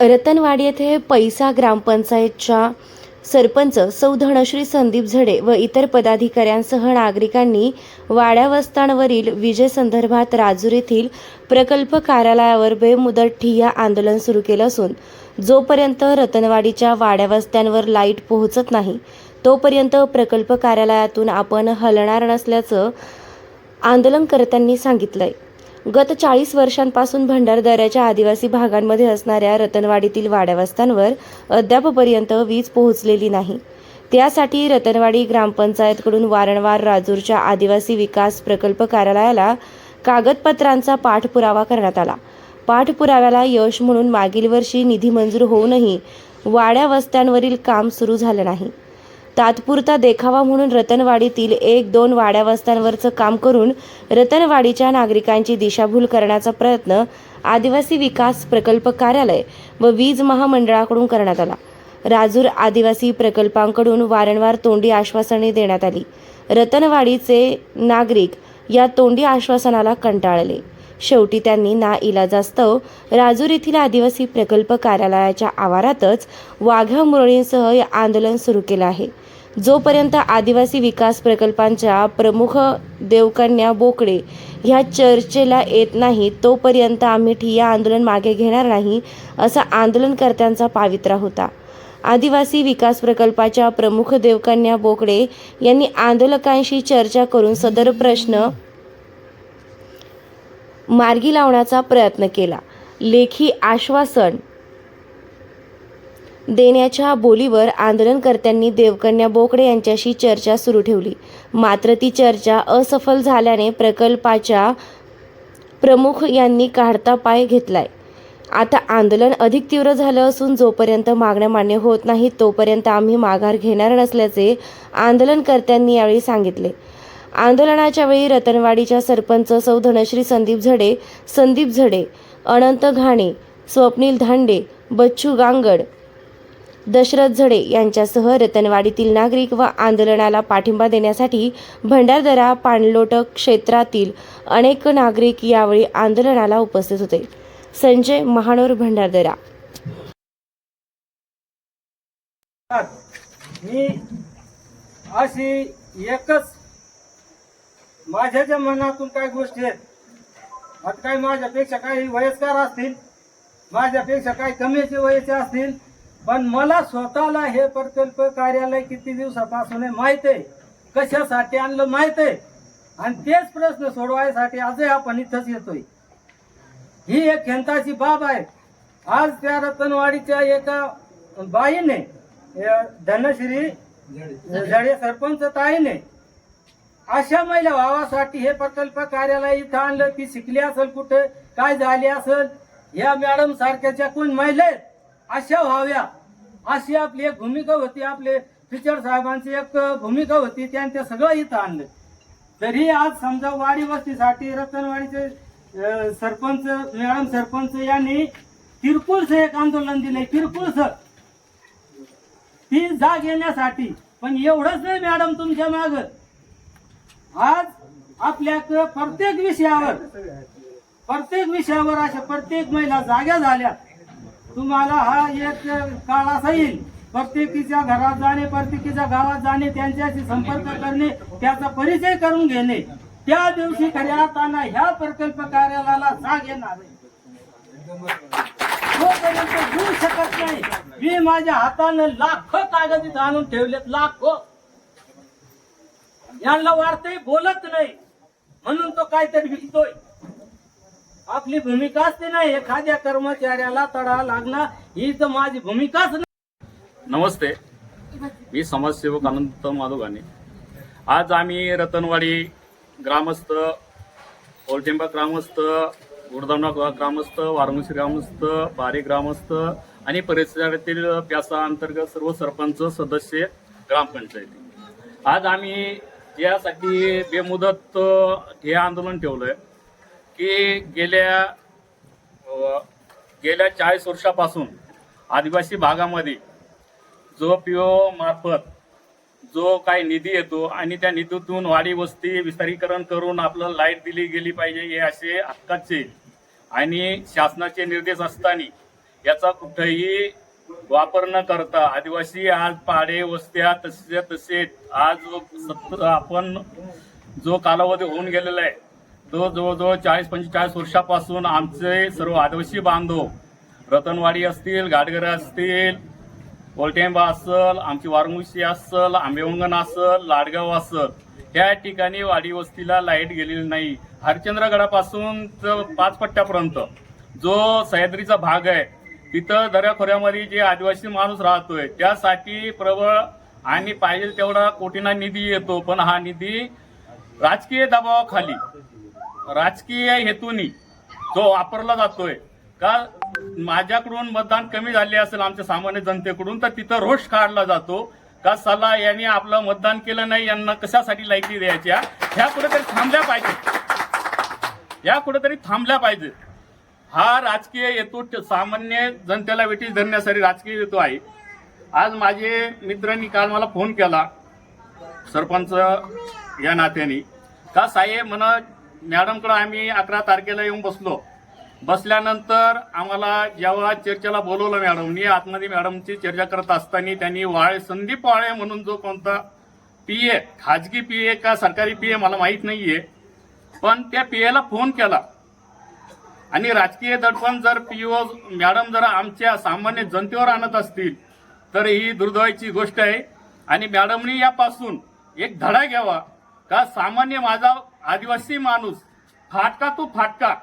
रतनवाडी येथे पैसा ग्रामपंचायतच्या सरपंच सौ धनश्री संदीप झडे व इतर पदाधिकाऱ्यांसह नागरिकांनी वाड्यावस्तांवरील विजेसंदर्भात राजूर येथील प्रकल्प कार्यालयावर बेमुदत ठिय्या आंदोलन सुरू केलं असून जोपर्यंत रतनवाडीच्या वाड्यावस्त्यांवर लाइट पोहोचत नाही तोपर्यंत प्रकल्प कार्यालयातून आपण हलणार नसल्याचं आंदोलनकर्त्यांनी सांगितलंय. गत चाळीस वर्षांपासून भंडारदऱ्याच्या आदिवासी भागांमध्ये असणाऱ्या रतनवाडीतील वाड्यावस्त्यांवर अद्यापपर्यंत वीज पोहोचलेली नाही. त्यासाठी रतनवाडी ग्रामपंचायतकडून वारंवार राजूरच्या आदिवासी विकास प्रकल्प कार्यालयाला कागदपत्रांचा पाठपुरावा करण्यात आला. पाठपुराव्याला यश म्हणून मागील वर्षी निधी मंजूर होऊनही वाड्या वस्त्यांवरील काम सुरू झालं नाही. तात्पुरता देखावा म्हणून रतनवाडीतील एक दोन वाड्यावस्त्यांवरचं काम करून रतनवाडीच्या नागरिकांची दिशाभूल करण्याचा प्रयत्न आदिवासी विकास प्रकल्प कार्यालय व वीज महामंडळाकडून करण्यात आला. राजूर आदिवासी प्रकल्पांकडून वारंवार तोंडी आश्वासने देण्यात आली. रतनवाडीचे नागरिक या तोंडी आश्वासनाला कंटाळले. शेवटी त्यांनी ना इलाजास्तव राजूर येथील आदिवासी प्रकल्प कार्यालयाच्या आवारातच वाघ्या मुरळींसह हे आंदोलन सुरू केलं आहे. जोपर्यंत आदिवासी विकास प्रकल्पांच्या प्रमुख देवकन्या बोकडे ह्या चर्चेला येत नाही तोपर्यंत आम्ही ठिय्या आंदोलन मागे घेणार नाही असा आंदोलनकर्त्यांचा पावित्रा होता. आदिवासी विकास प्रकल्पाच्या प्रमुख देवकन्या बोकडे यांनी आंदोलकांशी चर्चा करून सदर प्रश्न मार्गी लावण्याचा प्रयत्न केला. लेखी आश्वासन देण्याच्या बोलीवर आंदोलनकर्त्यांनी देवकन्या बोकडे यांच्याशी चर्चा सुरू ठेवली. मात्र ती चर्चा असफल झाल्याने प्रकल्पाच्या प्रमुख यांनी काढता पाय घेतलाय. आता आंदोलन अधिक तीव्र झालं असून जोपर्यंत मागण्या मान्य होत नाहीत तोपर्यंत आम्ही माघार घेणार नसल्याचे आंदोलनकर्त्यांनी यावेळी सांगितले. आंदोलनाच्या वेळी रतनवाडीच्या सरपंच सौ धनश्री संदीप झडे संदीप झडे अनंत घाणे स्वप्नील धांडे बच्चू गांगड दशरथ झडे यांच्यासह रतनवाडीतील नागरिक व आंदोलनाला पाठिंबा देण्यासाठी भंडारदरा पाणलोट क्षेत्रातील अनेक नागरिक यावेळी आंदोलनाला उपस्थित होते. संजय महानोर भंडारदरा. मी अशी एकच माझ्या ज्या मनातून काय गोष्टी आहेत? आता काय माझ्यापेक्षा काही वयस्कर असतील? माझ्यापेक्षा काही कमीचे वयाचे असतील? पण मला स्वतःला हे प्रकल्प कार्यालय किती दिवसापासून आहे माहीत आहे? कशासाठी आणलं माहीत आहे? आणि तेच प्रश्न सोडवायसाठी आजही आपण इथंच येतोय. ही एक खंताची बाब आहे. आज त्या रतनवाडीच्या एका बाईने धनश्री झडे सरपंच ताईने अशा महिला भावासाठी हे प्रकल्प कार्यालय इथं आणलं. ती शिकली असेल कुठे? काय झाली असेल? या मॅडम सारख्याच्या कोण महिला आहेत, अशा व्हाव्या. अशी आपली एक भूमिका होती. आपले टीचर साहेबांची एक भूमिका होती. त्यांनी सगळं इथं आणलं. तरी आज समजा वाडी वस्तीसाठी रतनवाडीचे सरपंच मॅडम सरपंच यांनी किरकोळचं एक आंदोलन दिले. किरकोळचं ती जाग येण्यासाठी. पण एवढंच नाही मॅडम तुमच्या माग. आज आपल्या प्रत्येक विषयावर प्रत्येक विषयावर अशा प्रत्येक महिला जाग्या झाल्या. तुम्हाला हा एक काळ असा येईल प्रत्येकीच्या घरात जाणे प्रत्येकीच्या गावात जाणे त्यांच्याशी संपर्क करणे त्याचा परिचय करून घेणे त्या दिवशी खऱ्या अर्थानं ह्या प्रकल्प कार्यालयाला जाग येणार तोपर्यंत देऊ शकत नाही मी माझ्या हातानं लाखो कागद आणून ठेवलेत लाखो. यांना वाढतंय बोलत नाही. म्हणून तो काहीतरी विकतोय. आपली भूमिका असते ना एखाद्या कर्मचाऱ्याला तडा लागणं ही तर माझी भूमिकाच नाही. नमस्ते. मी समाजसेवक अनंत माधव आज आम्ही रतनवाडी ग्रामस्थ ओलटेंबा ग्रामस्थ गुरदावणा ग्रामस्थ वारंगशी ग्रामस्थ बारी ग्रामस्थ आणि परिसरातील प्यासा अंतर्गत सर्व सरपंच सदस्य ग्रामपंचायती. आज आम्ही यासाठी बेमुदत हे आंदोलन ठेवलंय. की गेल्या गेल्या चाळीस वर्षापासून आदिवासी भागामध्ये जो पीओ मार्फत जो काही निधी येतो आणि त्या निधीतून वाडी वस्ती विस्तारीकरण करून आपलं लाइट दिली गेली पाहिजे हे असे हक्काचे आणि शासनाचे निर्देश असताना याचा कुठेही वापर न करता आदिवासी आज पाडे वस्त्या तसे तसे आज सत्र आपण जो कालावधी होऊन गेलेला आहे तो जवळजवळ चाळीस पंचेचाळीस वर्षापासून आमचे सर्व आदिवासी बांधव रतनवाडी असतील गाडगरे असतील कोलटेंबा असल आमची वारमुशी असल आंबेवंगण असल लाडगाव असल या ठिकाणी वाडी वस्तीला लाइट गेलेली नाही. हरिचंद्रगडापासून तर पाच पट्ट्यापर्यंत. जो सह्याद्रीचा भाग आहे तिथं दऱ्याखोऱ्यामध्ये जे आदिवासी माणूस राहतोय त्यासाठी प्रबळ आणि पाहिजे तेवढा कोटीना निधी येतो पण हा निधी राजकीय दबावाखाली राजकीय हेतूनी जो वापरला जातोय का माझ्याकडून मतदान कमी झाले असेल आमच्या सामान्य जनतेकडून तर तिथं रोष काढला जातो का सला यांनी आपलं मतदान केलं नाही यांना कशासाठी लायकी द्यायच्या? ह्या कुठेतरी थांबल्या पाहिजे. या कुठेतरी थांबल्या पाहिजे. हा राजकीय हेतू सामान्य जनतेला वेटीस धरण्यासाठी राजकीय हेतू आहे. आज माझे मित्रांनी काल मला फोन केला सरपंच या नात्याने. का साहेब म्हणा मॅडमकडं आम्ही अकरा तारखेला येऊन बसलो. बसल्यानंतर आम्हाला जेव्हा चर्चेला बोलवलं मॅडमनी आतमध्ये मॅडमची चर्चा करत असताना त्यांनी वाळे संदीप वाळे म्हणून जो कोणता पी ए खाजगी पी ए का सरकारी पी ए मला माहीत नाही आहे पण त्या पी एला फोन केला. आणि राजकीय दडपण जर पी ओ मॅडम जर आमच्या सामान्य जनतेवर आणत असतील तर ही दुर्दैवाची गोष्ट आहे. आणि मॅडमनी यापासून एक धडा घ्यावा. का सामान्य माझा आदिवासी माणूस फाटका तो फाटका.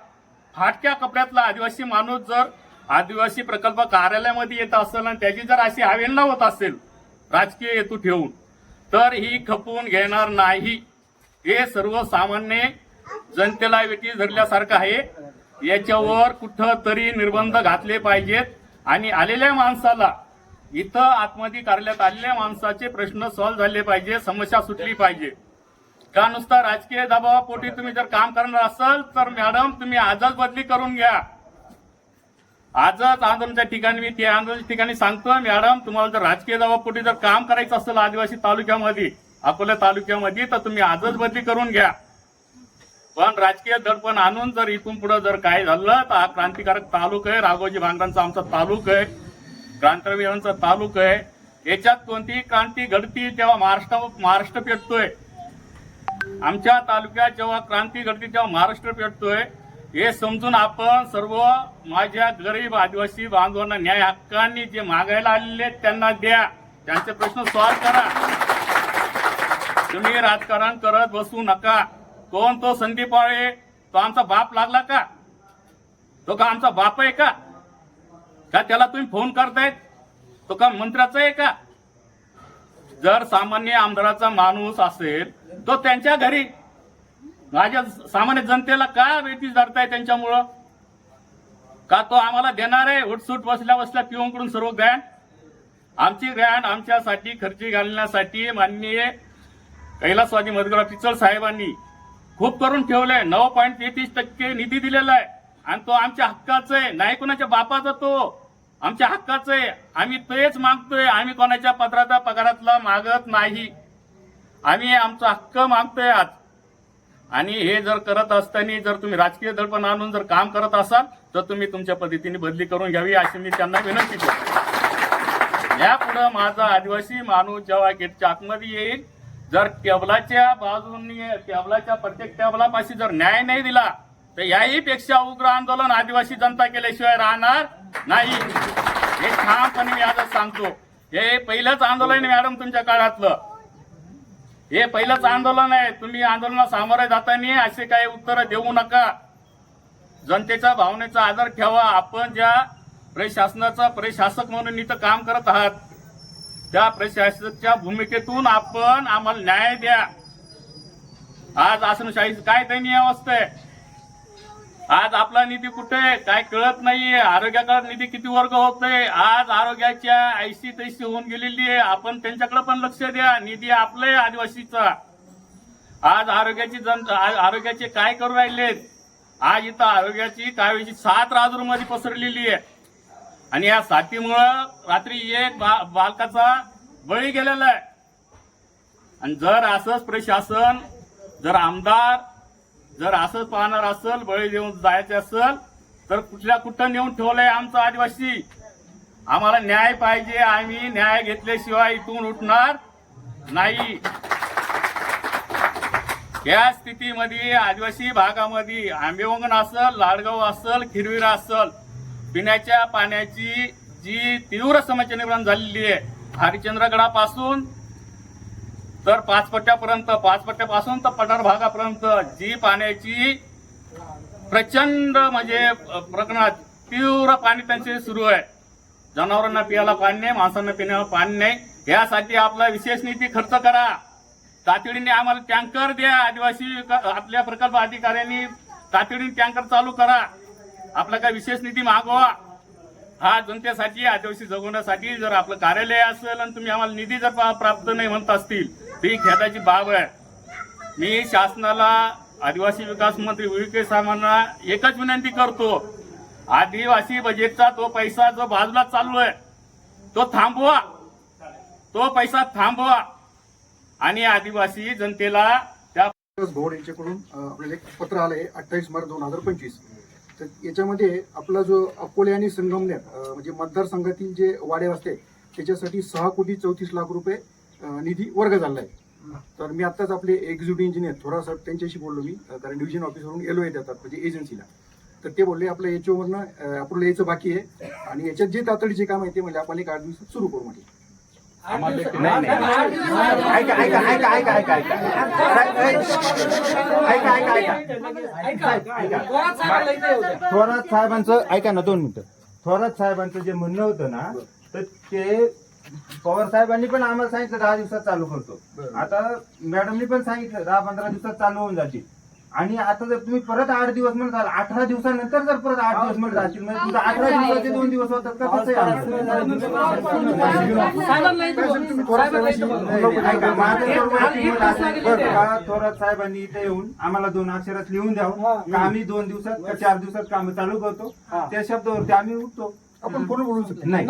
फाटक्या कपड्यातला आदिवासी माणूस जर आदिवासी प्रकल्प कार्यालयामध्ये येत असेल आणि त्याची जर अशी आवेलना होत असेल राजकीय हेतू ठेवून तर ही खपवून घेणार नाही. हे सर्वसामान्य जनतेला वेटी धरल्यासारखं आहे. याच्यावर कुठं तरी निर्बंध घातले पाहिजेत. आणि आलेल्या माणसाला इथं आतमध्ये कार्यालयात आलेल्या माणसाचे प्रश्न सॉल्व्ह झाले पाहिजे समस्या सुटली पाहिजे. का नुसता राजकीय दबावापोटी तुम्ही जर काम करणार असाल तर मॅडम तुम्ही आजच बदली करून घ्या. आजच आंदोलनाच्या ठिकाणी मी त्या आंदोलनाच्या ठिकाणी सांगतो मॅडम तुम्हाला जर राजकीय दबावापोटी जर काम करायचं असेल आदिवासी तालुक्यामध्ये अकोला तालुक्यामध्ये तर तुम्ही आजच बदली करून घ्या. पण राजकीय दडपण आणून जर इथून पुढे जर काय झालं तर हा क्रांतिकारक तालुका आहे. राघोजी भांगरांचा आमचा तालुका आहे. क्रांतवीरांचा तालुका आहे. याच्यात कोणतीही क्रांती घडती तेव्हा महाराष्ट्र महाराष्ट्र पेटतोय. आमच्या तालुक्यात जेव्हा क्रांती घडते तेव्हा महाराष्ट्र पेटतोय. हे समजून आपण सर्व माझ्या गरीब आदिवासी बांधवांना न्याय हक्कांनी जे मागायला आलेले आहेत त्यांना द्या. त्यांचे प्रश्न सॉल्व्ह करा. तुम्ही राजकारण करत बसू नका. कोण तो संदीप वाळे तो आमचा बाप लागला का? तो का आमचा बाप आहे का? का त्याला तुम्ही फोन करतायत? तो का मंत्र्याचा आहे का? जर सामान्य आमदाराचा माणूस असेल तो त्यांच्या घरी. माझ्या सामान्य जनतेला का वेटीस धरताय त्यांच्यामुळं? का तो आम्हाला देणार आहे? उठसूट बसल्या बसल्या पिऊनकडून सर्व ग्रँड आमची ग्रँड आमच्यासाठी खर्ची घालण्यासाठी माननीय कैलासवादी मधुरा पिचल साहेबांनी खूप करून ठेवलंय. नऊ पॉईंट तेहतीस टक्के निधी दिलेला आहे. आणि तो आमच्या हक्काचा आहे. नाही कोणाच्या बापाचा तो. आमच्या हक्काचं आहे. आम्ही तेच मागतोय. आम्ही कोणाच्या पत्राचा पगारातला मागत नाही. आम्ही आमचा हक्क मागतोय आज. आणि हे जर करत असताना जर तुम्ही राजकीय दडपण आणून जर काम करत असाल तर तुम्ही तुमच्या पद्धतीने बदली करून घ्यावी अशी मी त्यांना विनंती करतो. यापुढे माझा आदिवासी माणूस जेव्हा गेटच्या आतमध्ये येईल जर टेबलाच्या बाजूनी टेबलाच्या प्रत्येक टेबलापाशी जर न्याय नाही दिला तर याही पेक्षा उग्र आंदोलन आदिवासी जनता केल्याशिवाय राहणार नाही. हे ठामपणे मी आजच सांगतो. हे पहिलंच आंदोलन आहे मॅडम तुमच्या काळातलं. हे पहिलंच आंदोलन आहे. तुम्ही आंदोलना सामोरे जाताना असे काही उत्तर देऊ नका. जनतेच्या भावनेचा आदर ठेवा. आपण ज्या प्रशासनाचा प्रशासक म्हणून इथं काम करत आहात त्या प्रशासकच्या भूमिकेतून आपण आम्हाला न्याय द्या. आज आसनशाहीची काय दयनीय अवस्था आहे? आज आपला निधी कुठे आहे? काय कळत नाहीये. आरोग्याकडे निधी किती वर्ग होतोय आज आरोग्याच्या ऐशी तैशी होऊन गेलेली आहे. आपण त्यांच्याकडे पण लक्ष द्या. निधी आपलं आदिवासीचा. आज आरोग्याची जन आरोग्याचे काय करू राहिलेत? आज इथं आरोग्याची कावीची सात मध्ये पसरलेली आहे. आणि या साथीमुळं रात्री एक बा- बालकाचा बळी गेलेला आहे. आणि जर असंच प्रशासन जर आमदार जर असंच पाहणार असेल बळी देऊन जायचे असेल तर कुठल्या कुठं नेऊन ठेवलंय आमचं आदिवासी? आम्हाला न्याय पाहिजे आम्ही न्याय घेतल्याशिवाय इथून उठणार नाही. या स्थितीमध्ये आदिवासी भागामध्ये आंबेवंगण असल लाडगाव असल खिरवीरा असल पिण्याच्या पाण्याची जी तीव्र समस्या निर्माण झालेली आहे हरिश्चंद्रगडापासून तर पाचपट्ट्यापर्यंत पाचपट्ट्यापासून तर पठार भागापर्यंत जी पाण्याची प्रचंड म्हणजे प्रकरणात तीव्र पाणी त्यांचे सुरू आहे. जनावरांना पियाला पाणी नाही माणसांना पिण्याला पाणी नाही. यासाठी आपला विशेष निधी खर्च करा. तातडीने आम्हाला टँकर द्या. आदिवासी आपल्या प्रकल्प अधिकाऱ्यांनी तातडीने टँकर चालू करा. आपला काय विशेष निधी मागवा. हा जनतेसाठी आदिवासी जगवण्यासाठी जर आपलं कार्यालय असेल आणि तुम्ही आम्हाला निधी जर प्राप्त नाही म्हणत असतील ही खेदाची बाब आहे. मी शासनाला आदिवासी विकास मंत्री विखे साहेबांना एकच विनंती करतो. आदिवासी बजेटचा तो पैसा जो बाजूला चाललो आहे तो थांबवा. तो पैसा थांबवा. आणि आदिवासी जनतेला त्या दिवस भोड यांच्याकडून आपल्याला एक पत्र आलं आहे अठ्ठावीस मार्च दोन हजार पंचवीस. तर याच्यामध्ये आपला जो अकोले आणि संगमनेर म्हणजे मतदारसंघातील जे वाडे असते त्याच्यासाठी सहा कोटी चौतीस लाख रुपये निधी वर्ग झाला आहे तर मी आत्ताच आपले एक्झिक्युटिव्ह इंजिनियर थोरा सर त्यांच्याशी बोललो मी कारण डिव्हिजन ऑफिसवरून येलो येत येतात म्हणजे एजन्सीला तर ते बोलले आपलं एच ओवरनं अप्रूव्हल यायचं बाकी आहे. आणि याच्यात जे तातडीचे काम आहे ते म्हणजे आपण एक आठ दिवसात सुरू करू म्हणजे थोरात साहेबांचं ऐका ना दोन मिनिटं. थोरात साहेबांचं जे म्हणणं होतं ना तर ते पवार साहेबांनी पण आम्हाला सांगितलं दहा दिवसात चालू करतो. आता मॅडमनी पण सांगितलं दहा पंधरा दिवसात चालू होऊन जातील. आणि आता जर तुम्ही परत आठ दिवस म्हणत असाल अठरा दिवसानंतर जर परत आठ दिवस म्हणत असतील म्हणजे तुमचं अठरा दिवसाचे दोन दिवस होतात का? कसं थोरात साहेबांनी इथे येऊन आम्हाला दोन अक्षरात लिहून द्यावं. का आम्ही दोन दिवसात का चार दिवसात काम चालू करतो? त्या शब्दावरती आम्ही उठतो. आपण फोन बोलू शकतो नाही.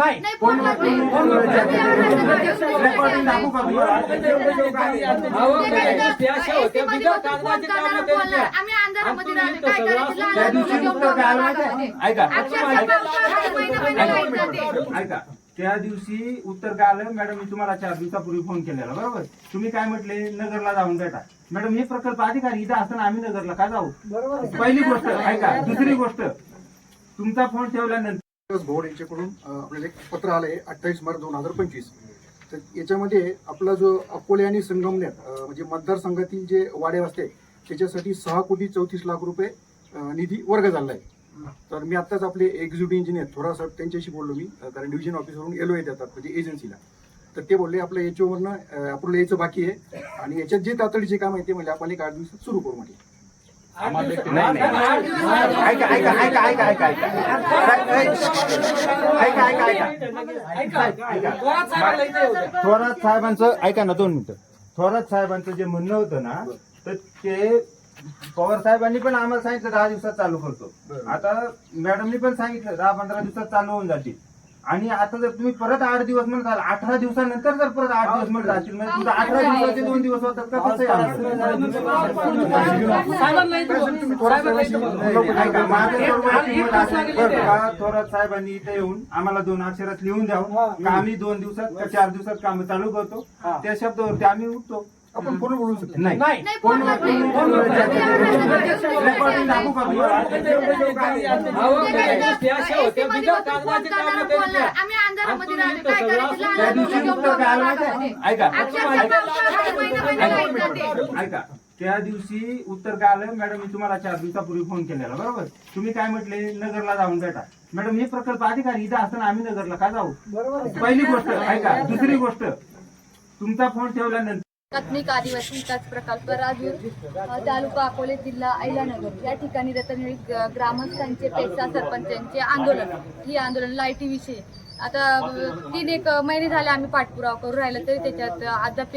ऐका. त्या दिवशी उत्तर काय आलं मॅडम मी तुम्हाला चार दिवसापूर्वी फोन केलेला बरोबर? तुम्ही काय म्हटले? नगरला जाऊन भेटा. मॅडम हे प्रकल्प अधिकारी इथं असताना आम्ही नगरला का जाऊ? पहिली गोष्ट ऐका. दुसरी गोष्ट तुमचा फोन ठेवल्यानंतर भोड यांच्याकडून आपल्याला एक पत्र आलं आहे अठ्ठावीस मार्च दोन हजार पंचवीस. तर याच्यामध्ये आपला जो अकोले आणि संगमनेर म्हणजे मतदारसंघातील जे वाडे असते त्याच्यासाठी सहा कोटी चौतीस लाख रुपये निधी वर्ग झाला आहे तर मी आत्ताच आपले एक्झिक्युटिव्ह इंजिनियर थोडा साहेब त्यांच्याशी बोललो मी कारण डिव्हिजन ऑफिसवरून एलो येतात म्हणजे एजन्सीला तर ते बोलले आपलं याच्यावरनं अप्रुव्हल यायचं बाकी आहे. आणि याच्यात जे तातडीचे काम आहे ते म्हणजे आपण एक आठ दिवसात सुरू करू म्हटलं. थोरात साहेबांचं ऐका ना दोन मिनिटं. थोरात साहेबांचं जे म्हणणं होतं ना तर ते पवार साहेबांनी पण आम्हाला सांगितलं दहा दिवसात चालू करतो. आता मॅडमनी पण सांगितलं दहा पंधरा दिवसात चालू होऊन जाते आणि आता जर तुम्ही परत आठ दिवस म्हणत असाल अठरा दिवसानंतर जर परत आठ दिवस म्हणत असतील म्हणजे तुमचं अठरा दिवसाचे दोन दिवस होतात का? कसं आहे, थोरात साहेबांनी इथे येऊन आम्हाला दोन अक्षरात लिहून द्यावं का आम्ही दोन दिवसात का चार दिवसात काम चालू करतो? त्या शब्दावरती आम्ही उठतो. आपण पूर्ण बोलू शकतो. नाही. फोन? आम्ही अंधारामध्ये काय करायचं? त्या लहान मुलं दिवशी घेऊन काय आलं माहिती? ऐका. अक्षरशः ऐका. पावसाळ्यात महिना महिना लाइट जाते. ऐका. त्या दिवशी उत्तर काय आलं मॅडम मी तुम्हाला चार दिवसापूर्वी फोन केलेला बरोबर? तुम्ही काय म्हटले? नगरला जाऊन भेटा. मॅडम हे प्रकल्प अधिकारी इथं असताना आम्ही नगरला का जाऊ? पहिली गोष्ट ऐका. दुसरी गोष्ट. तुमचा फोन ठेवल्यानंतर एकात्मिक आदिवासी विकास प्रकल्प राजूर तालुका अकोले जिल्हा ऐलानगर या ठिकाणी रतनवेळी ग्रामस्थांचे पेक्षा सरपंचांचे आंदोलन. ही आंदोलन लाईटीविषयी आता तीन एक महिने झाले आम्ही पाठपुरावा करू राहिलो तरी त्याच्यात अद्याप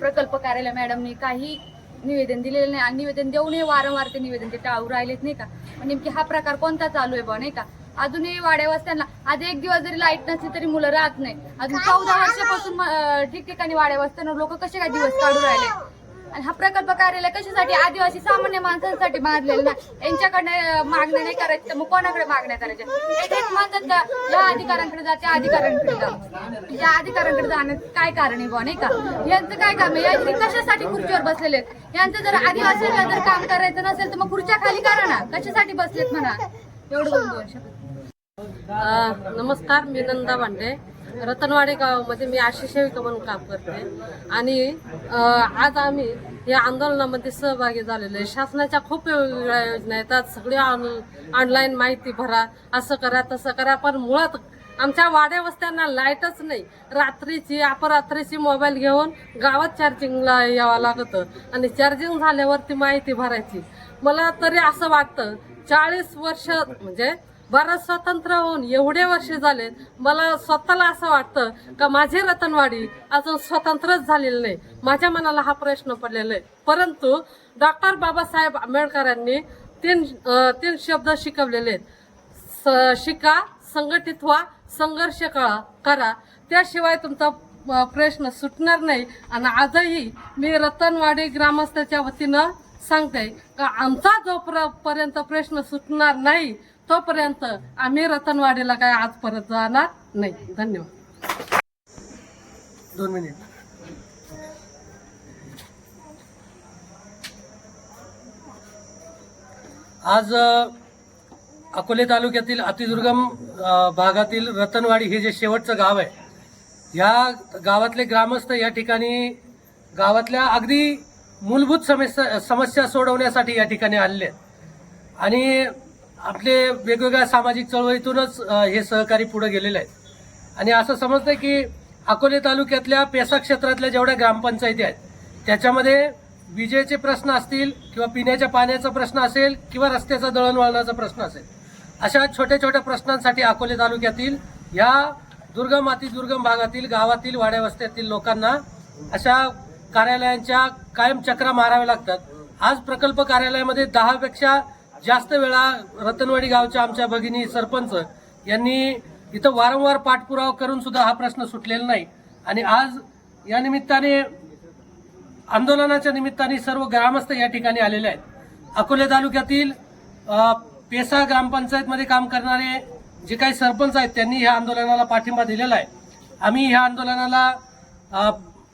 प्रकल्प कार्यालय मॅडमने काही निवेदन दिलेलं नाही. आणि निवेदन देऊनही वारंवार ते निवेदन ते टाळू राहिलेत नाही का? नेमकी हा प्रकार कोणता चालू आहे बा नाही का? अजूनही वाड्यावस्त्यांना आज एक दिवस जरी लाइट नसली तरी मुलं राहत नाही. अजून चौदा वर्षापासून ठिकठिकाणी वाड्यावस्त्यांवर लोक कसे काय दिवस काढू राहिले? आणि हा प्रकल्प कार्यालय कशासाठी आदिवासी सामान्य माणसांसाठी बांधलेलं ना यांच्याकडे मागण्या नाही करायचं तर मग कोणाकडे मागण्या करायच्या? एक एक म्हणतात का या अधिकाऱ्यांकडे जा त्या अधिकाऱ्यांकडे जा या अधिकाऱ्यांकडे जाण्याचं काय कारण आहे बुवा नाही का? यांचं काय काम आहे? यांनी कशासाठी खुर्चीवर बसलेले आहेत? यांचं जर आदिवासीला जर काम करायचं नसेल तर मग खुर्च्या खाली करा ना. कशासाठी बसलेत म्हणा? एवढं दोन अ, नमस्कार मी नंदा भांडे रतनवाडी गावामध्ये मी आशी म्हणून काम करते. आणि आज आम्ही या आंदोलनामध्ये सहभागी झालेलो आहे. शासनाच्या खूप वेगवेगळ्या योजना येतात सगळी ऑनलाईन माहिती भरा असं करा तसं करा. पण मुळात आमच्या वाड्या वस्त्यांना लाईटच नाही. रात्रीची अपरात्रीची मोबाईल घेऊन गावात चार्जिंगला यावं लागतं. आणि चार्जिंग झाल्यावरती माहिती भरायची. मला तरी असं वाटतं चाळीस वर्ष म्हणजे भारत स्वतंत्र होऊन एवढे वर्ष झाले मला स्वतःला असं वाटतं का माझी रतनवाडी अजून स्वतंत्रच झालेली नाही. माझ्या मनाला हा प्रश्न पडलेला आहे. परंतु डॉक्टर बाबासाहेब आंबेडकरांनी तीन तीन शब्द शिकवलेले आहेत. स- शिका संघटित व्हा संघर्ष कळा करा. त्याशिवाय तुमचा प्रश्न सुटणार नाही. आणि आजही मी रतनवाडी ग्रामस्थाच्या वतीनं सांगते का आमचा जो पर्यंत प्रश्न सुटणार नाही तोपर्यंत आम्ही रतनवाडीला काय आज परत जाणार नाही. धन्यवाद. दोन मिनिट. आज अकोले तालुक्यातील अतिदुर्गम भागातील रतनवाडी हे जे शेवटचं गाव आहे या गावातले ग्रामस्थ या ठिकाणी गावातल्या अगदी मूलभूत समस्या समस्या सोडवण्यासाठी या ठिकाणी आलेले आहेत. आणि आपले वेगवेगळ्या सामाजिक चळवळीतूनच हे सहकारी पुढे गेलेले आहेत. आणि असं समजतं की अकोले तालुक्यातल्या पेसा क्षेत्रातल्या जेवढ्या ग्रामपंचायती आहेत त्याच्यामध्ये विजेचे प्रश्न असतील किंवा पिण्याच्या पाण्याचा प्रश्न असेल किंवा रस्त्याचा दळणवळणाचा प्रश्न असेल अशा छोट्या छोट्या प्रश्नांसाठी अकोले तालुक्यातील या दुर्गम अतिदुर्गम भागातील गावातील वाड्यावस्त्यातील लोकांना अशा कार्यालयांच्या कायम चक्रा माराव्या लागतात. आज प्रकल्प कार्यालयामध्ये दहापेक्षा जास्त वेळा रतनवाडी गावच्या आमच्या भगिनी सरपंच यांनी इथं वारंवार पाठपुरावा करून सुद्धा हा प्रश्न सुटलेला नाही. आणि आज या निमित्ताने आंदोलनाच्या निमित्ताने सर्व ग्रामस्थ या ठिकाणी आलेले आहेत. अकोले तालुक्यातील पेसा ग्रामपंचायतमध्ये काम करणारे जे काही सरपंच आहेत त्यांनी ह्या आंदोलनाला पाठिंबा दिलेला आहे. आम्ही ह्या आंदोलनाला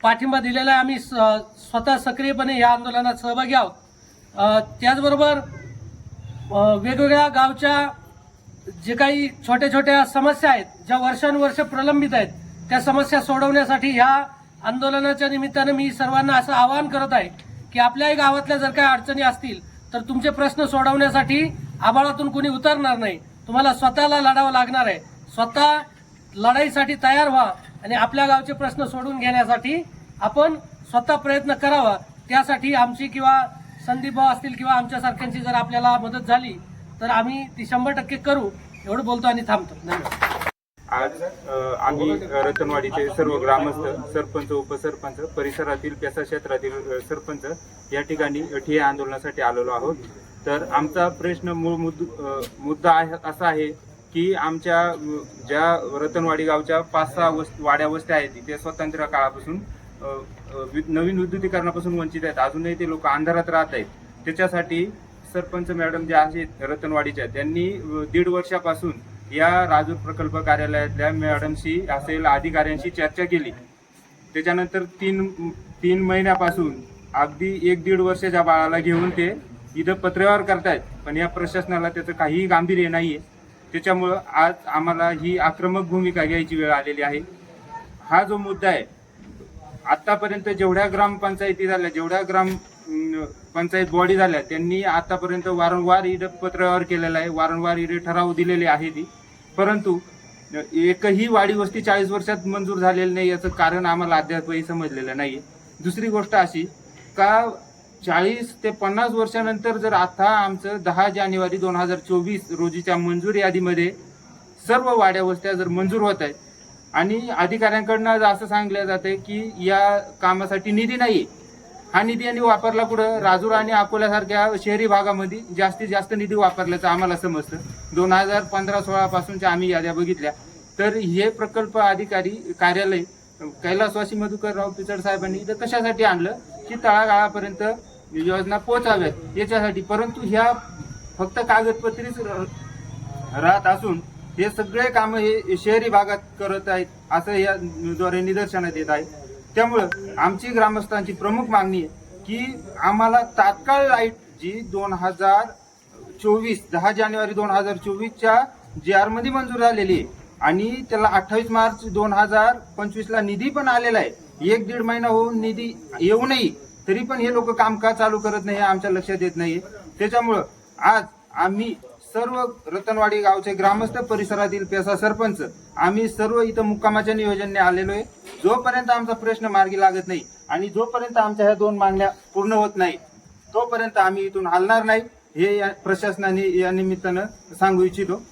पाठिंबा दिलेला आहे. आम्ही स- स्वतः सक्रियपणे ह्या आंदोलनात सहभागी आहोत. त्याचबरोबर वेगवेगळ्या गावच्या जे काही छोट्या छोट्या समस्या आहेत ज्या वर्षानुवर्ष प्रलंबित आहेत त्या समस्या सोडवण्यासाठी ह्या आंदोलनाच्या निमित्तानं मी सर्वांना असं आवाहन करत आहे की आपल्याही गावातल्या जर काही अडचणी असतील तर तुमचे प्रश्न सोडवण्यासाठी आबाळातून कोणी उतरणार नाही. तुम्हाला स्वतःला लढावं लागणार आहे. स्वतः लढाईसाठी तयार व्हा आणि आपल्या गावचे प्रश्न सोडून घेण्यासाठी आपण स्वतः प्रयत्न करावा. त्यासाठी आमची किंवा संदीप भाऊ असतील किंवा आमच्यासारख्यांची जर आपल्याला मदत झाली तर आम्ही ती शंभर टक्के करू. एवढं बोलतो आणि थांबतो. धन्यवाद. आज आम्ही रतनवाडीचे सर्व ग्रामस्थ सरपंच उपसरपंच परिसरातील पेसा क्षेत्रातील सरपंच या ठिकाणी ठिय्या आंदोलनासाठी आलेलो आहोत. तर आमचा प्रश्न मूळ मुद्द- मुद्दा आहे असा आहे की आमच्या ज्या रतनवाडी गावच्या पाच सहा वस् वाड्या वस्त्या आहेत तिथे स्वतंत्र काळापासून नवीन विद्युतीकरणापासून वंचित आहेत. अजूनही ते लोक अंधारात राहत आहेत. त्याच्यासाठी सरपंच मॅडम ज्या आहेत रतनवाडीच्या त्यांनी दीड वर्षापासून या राजूर प्रकल्प कार्यालयातल्या मॅडमशी असेल अधिकाऱ्यांशी चर्चा केली. त्याच्यानंतर तीन तीन महिन्यापासून अगदी एक दीड वर्षाच्या बाळाला घेऊन ते इथं पत्रव्यवहार करतायत. पण या प्रशासनाला त्याचं काहीही गांभीर्य नाही आहे त्याच्यामुळं आज आम्हाला ही आक्रमक भूमिका घ्यायची वेळ आलेली आहे. हा जो मुद्दा आहे आतापर्यंत जेवढ्या ग्रामपंचायती झाल्या जेवढ्या ग्राम पंचायत बॉडी झाल्या त्यांनी आतापर्यंत वारंवार इथं पत्रव्यवहार केलेला आहे वारंवार ईड ठराव दिलेले आहे ती. परंतु एकही वाडी वस्ती चाळीस वर्षात मंजूर झालेली नाही याचं कारण आम्हाला अद्यापही समजलेलं नाही दुसरी गोष्ट अशी का चाळीस ते पन्नास वर्षानंतर जर आता आमचं दहा जानेवारी दोन हजार चोवीस रोजीच्या मंजूर यादीमध्ये सर्व वाड्या वस्त्या जर मंजूर होत आहेत आणि अधिकाऱ्यांकडनं असं सांगितलं जाते की या कामासाठी निधी नाही हा निधी यांनी वापरला कुठं? राजूर आणि अकोल्यासारख्या शहरी भागामध्ये जास्तीत जास्त निधी वापरल्याचं आम्हाला समजतं. दोन हजार पंधरा सोळापासूनच्या आम्ही याद्या बघितल्या. तर हे प्रकल्प अधिकारी कार्यालय कैलासवासी मधुकरराव पिचड साहेबांनी इथं कशासाठी आणलं? की तळागाळापर्यंत योजना पोहोचाव्यात याच्यासाठी. परंतु ह्या फक्त कागदपत्रीच राहत असून हे सगळे कामं हे शहरी भागात करत आहेत असं या द्वारे निदर्शनात येत आहे. त्यामुळं आमची ग्रामस्थांची प्रमुख मागणी आहे की आम्हाला तात्काळ लाइट जी दोन हजार चोवीस दहा जानेवारी दोन हजार चोवीसच्या जी आरमध्ये मंजूर झालेली आहे आणि त्याला अठ्ठावीस मार्च दोन हजार पंचवीसला निधी पण आलेला आहे. एक दीड महिना होऊन निधी येऊनही तरी पण हे लोक कामकाज चालू करत नाही आमच्या लक्षात येत नाही. त्याच्यामुळं आज आम्ही सर्व रतनवाडी गावचे ग्रामस्थ परिसरातील पेसा सरपंच आम्ही सर्व इथं मुक्कामाच्या नियोजनाने आलेलो आहे. जोपर्यंत आमचा प्रश्न मार्गी लागत नाही आणि जोपर्यंत आमच्या ह्या दोन मागण्या पूर्ण होत नाही तोपर्यंत आम्ही इथून हलणार नाही हे या प्रशासनाने या निमित्तानं सांगू इच्छितो.